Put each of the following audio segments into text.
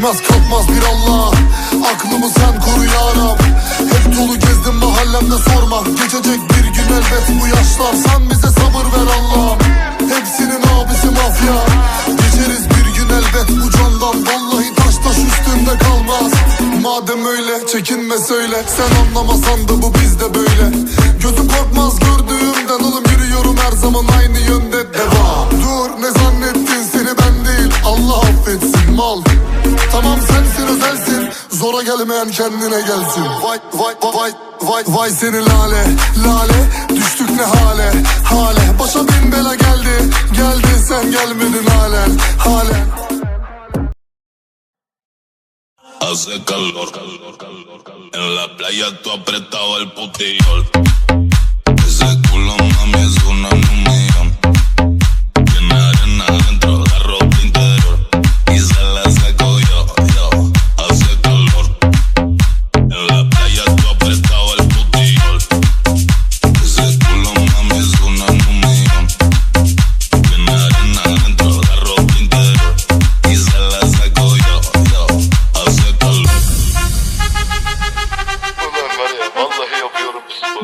Düşmez kalkmaz bir Allah. Aklımı sen koru ya Rab. Hep dolu gezdim mahallemde sorma. Geçecek bir gün elbet bu yaşlar. Sen bize sabır ver Allah'ım Hepsinin abisi mafya. Geçeriz bir gün elbet bu candan. Vallahi taş taş üstünde kalmaz. Madem öyle çekinme söyle. Sen anlamasan da bu bizde böyle. Gözüm korkmaz gördüğümden. Oğlum yürüyorum her zaman aynı yönde. Devam Dur ne zannettin Zora gelmeyen kendine gelsin. Vay vay vay vay Vay seni lale lale. Düştük ne hale hale. Başa bin bela geldi. Geldi sen gelmedin halen halen. Hace calor, en la playa tú apretado el putillol.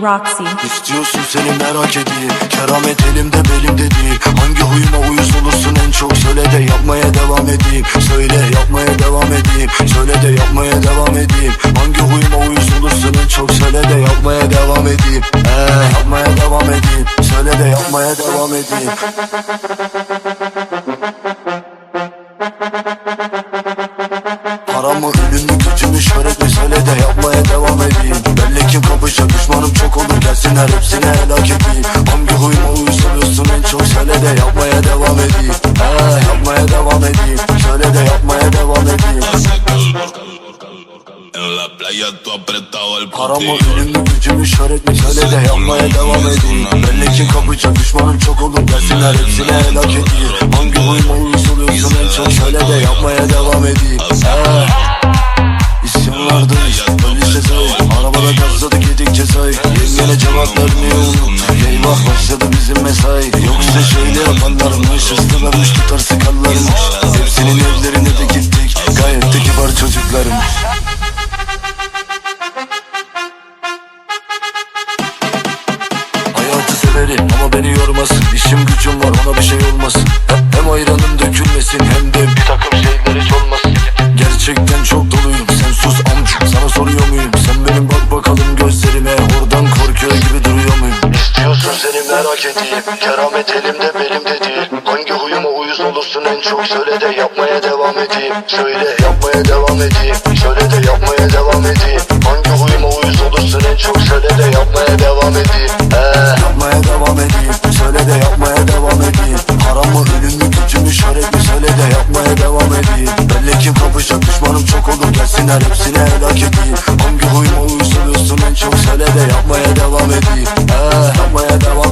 Roxy. İstiyorsun seni merak edeyim. Keramet elimde belimde değil. Hangi huyuma uyuz olursun en çok? Söyle de yapmaya devam edeyim. Söyle yapmaya devam edeyim. Söyle de yapmaya devam edeyim. Hangi huyuma uyuz olursun en çok? Söyle de yapmaya devam edeyim. Eee yapmaya devam edeyim. Söyle de yapmaya devam edeyim. Paramı ünlü gücümü şöhretimi hepsini helak edeyim Hangi huyuma uyuz oluyorsun en çok söyle de yapmaya devam edeyim. He yapmaya devam edeyim. Söyle de yapmaya devam edeyim. Hace calor, en la playa tú apretado el Paramı ünlü gücümü şöhretimi söyle de yapmaya devam edeyim. Belli ki kapışa düşmanım çok olur gelsinler hepsini helak edeyim Hangi huyuma uyuz oluyorsun en çok söyle de yapmaya devam edeyim. He Vermiyor Eyvah başladı bizim mesai. Yoksa şöyle yapanlarmış vermiş tutar sıkarlarmış Hepsinin evlerine de gittik. Gayet de kibar çocuklarmış Hayatı ama beni yormasın. İşim gücüm var ona bir şey olmasın. Hem ayranım dökülmesin hem edeyim Keramet elimde belimde değil Hangi huyuma uyuz olursun en çok Söyle de yapmaya devam edeyim. Söyle yapmaya devam edeyim. Söyle de yapmaya devam edeyim. Hangi huyuma uyuz olursun en çok Söyle de yapmaya devam edeyim. Ee, Yapmaya devam edeyim. Söyle de yapmaya devam edeyim. Paramı ölümü gücümü şöhretimi Söyle de yapmaya devam edeyim. Belli ki kapışacak düşmanım çok olur. Gelsinler hepsini helak edeyim. Hangi huyuma uyuz oluyorsun en çok Söyle de yapmaya devam edeyim. Ee,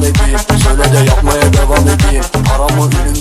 edeyim Söyle de yapmaya devam edeyim. Paramı ölümü